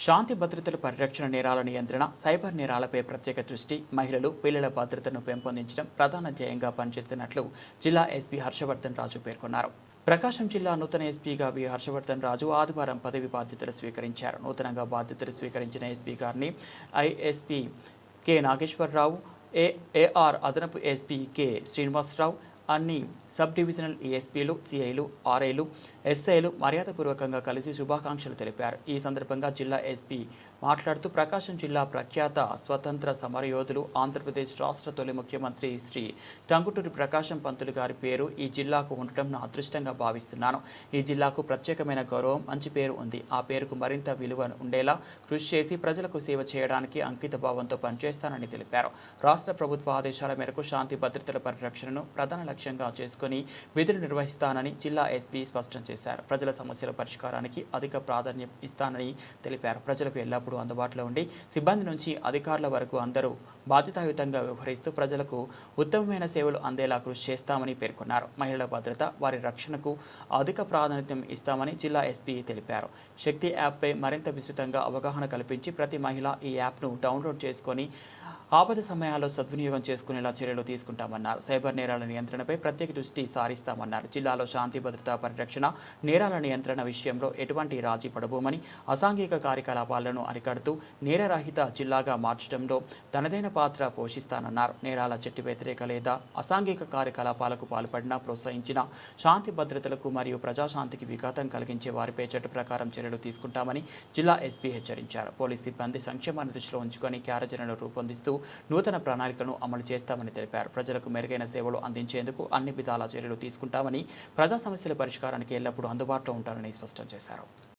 శాంతి భద్రతల పరిరక్షణ నేరాల నియంత్రణ సైబర్ నేరాలపై ప్రత్యేక దృష్టి మహిళలు పిల్లల భద్రతను పెంపొందించడం ప్రధాన ధ్యేయంగా పనిచేస్తున్నట్లు జిల్లా ఎస్పీ హర్షవర్ధన్ రాజు పేర్కొన్నారు. ప్రకాశం జిల్లా నూతన ఎస్పీగా వి హర్షవర్ధన్ రాజు ఆదివారం పదవి బాధ్యతలు స్వీకరించారు. నూతనంగా బాధ్యతలు స్వీకరించిన ఎస్పీ గారిని ISP K. Nageswara Rao A. AR. అదనపు ఎస్పీ కె. శ్రీనివాసరావు అన్ని సబ్ డివిజనల్ ఈఎస్పీలు సిఐలు ఆర్ఐలు ఎస్ఐలు మర్యాదపూర్వకంగా కలిసి శుభాకాంక్షలు తెలిపారు. ఈ సందర్భంగా జిల్లా ఎస్పీ మాట్లాడుతూ ప్రకాశం జిల్లా ప్రఖ్యాత స్వతంత్ర సమరయోధులు ఆంధ్రప్రదేశ్ రాష్ట్ర తొలి ముఖ్యమంత్రి శ్రీ టంగుటూరి ప్రకాశం పంతులు గారి పేరు ఈ జిల్లాకు ఉండటం నా అదృష్టంగా భావిస్తున్నాను. ఈ జిల్లాకు ప్రత్యేకమైన గౌరవం మంచి పేరు ఉంది. ఆ పేరుకు మరింత విలువ ఉండేలా కృషి చేసి ప్రజలకు సేవ చేయడానికి అంకిత భావంతో పనిచేస్తానని తెలిపారు. రాష్ట్ర ప్రభుత్వ ఆదేశాల మేరకు శాంతి భద్రతల పరిరక్షణను ప్రధాన లక్ష్యంగా చేసుకుని విధులు నిర్వహిస్తానని జిల్లా ఎస్పీ స్పష్టం చేశారు. ప్రజల సమస్యల పరిష్కారానికి అధిక ప్రాధాన్యం ఇస్తానని తెలిపారు. ప్రజలకు ఎల్లప్పుడూ అందుబాటులో ఉండి సిబ్బంది నుంచి అధికారుల వరకు అందరూ బాధ్యతాయుతంగా వ్యవహరిస్తూ ప్రజలకు ఉత్తమమైన సేవలు అందేలా కృషి చేస్తామని పేర్కొన్నారు. మహిళల భద్రత వారి రక్షణకు అధిక ప్రాధాన్యత ఇస్తామని జిల్లా ఎస్పీ తెలిపారు. శక్తి యాప్పై మరింత విస్తృతంగా అవగాహన కల్పించి ప్రతి మహిళ ఈ యాప్ను డౌన్లోడ్ చేసుకొని ఆపద సమయాల్లో సద్వినియోగం చేసుకునేలా చర్యలు తీసుకుంటామన్నారు. సైబర్ నేరాల నియంత్రణపై ప్రత్యేక దృష్టి సారిస్తామన్నారు. జిల్లాలో శాంతి భద్రత పరిరక్షణ నేరాల నియంత్రణ విషయంలో ఎటువంటి రాజీ పడబోమని అసాంఘిక కార్యకలాపాలను అరికడుతూ నేరరహిత జిల్లాగా మార్చడంలో తనదైన పాత్ర పోషిస్తానన్నారు. నేరాల చెట్టు వ్యతిరేక లేదా అసాంఘిక కార్యకలాపాలకు పాల్పడినా ప్రోత్సహించిన శాంతి భద్రతలకు మరియు ప్రజాశాంతికి విఘాతం కలిగించే వారిపై చట్టు ప్రకారం చర్యలు తీసుకుంటామని జిల్లా ఎస్పీ హెచ్చరించారు. పోలీస్ సిబ్బంది సంక్షేమాన్ని దృష్టిలో ఉంచుకొని కార్యాచరణను రూపొందిస్తూ నూతన ప్రణాళికలను అమలు చేస్తామని తెలిపారు. ప్రజలకు మెరుగైన సేవలు అందించేందుకు అన్ని విధాల చర్యలు తీసుకుంటామని ప్రజా సమస్యల పరిష్కారానికి ఎల్లప్పుడూ అందుబాటులో ఉంటారని స్పష్టం చేశారు.